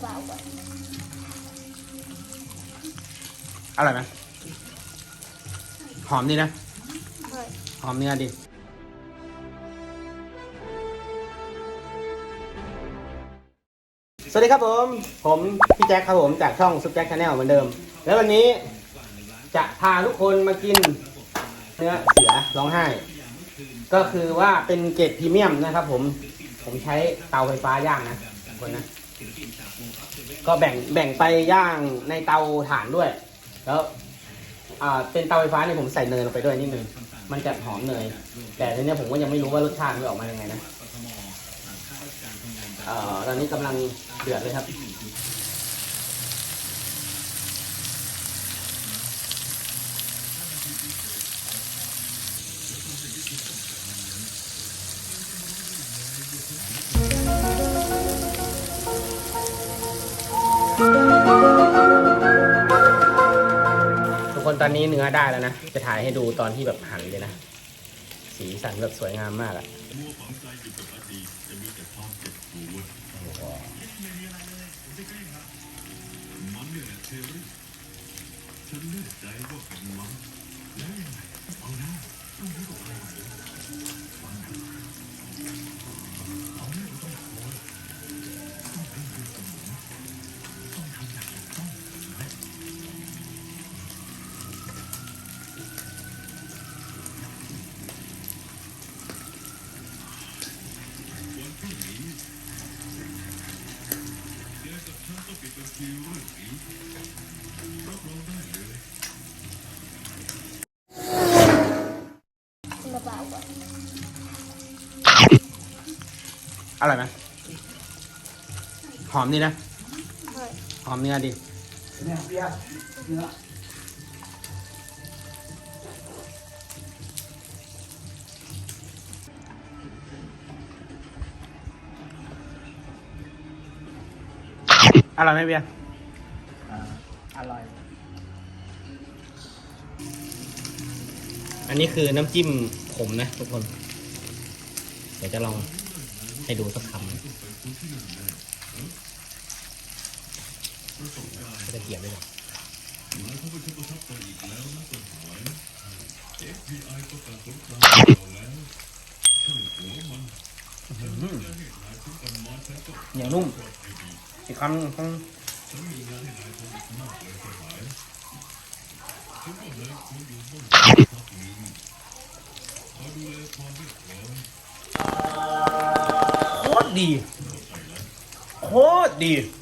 เปล่าก่อนอร่อยไหมหอมดีนะหอมเนื้อดี สวัสดีครับผม ผมพี่แจ็คครับผมจากช่องซุปแจ็คชาแนลเหมือนเดิม แล้ววันนี้จะพาทุกคนมากินเนื้อเสือร้องไห้ ก็คือว่าเป็นเกรดพรีเมียมนะครับผม ผมใช้เตาไฟฟ้าย่างนะทุกคนนะ ก็แบ่งแบ่งไปย่างในเตาถ่านด้วย แล้วอ่าเป็นเตาไฟฟ้าเนี่ยผมใส่เนยลงไปด้วยนิดนึงมันจะหอมเนย แต่ทีเนี้ยผมก็ยังไม่รู้ว่ารสชาติมันจะออกมายังไงนะเอ่อตอนนี้กำลังเดือดเลยครับ ทุกคนตอนนี้เนื้อได้แล้วนะ จะถ่ายให้ดูตอนที่แบบหั่นเลยนะ สีสันแบบสวยงามมากอะโอ้โหเปล่าๆก่อนอร่อยไหมหอมดีนะหอมเนื้อดีเนี่ยเบียร์เนื้ออร่อยไหมเบียร์ อร่อย อันนี้คือน้ำจิ้มขมนะทุกคน เดี๋ยวจะลองให้ดูสักคำก็จะเกี่ยวด้วยกันเหนียวนุ่มอีกคำต้อง โคตรดี โคตรดี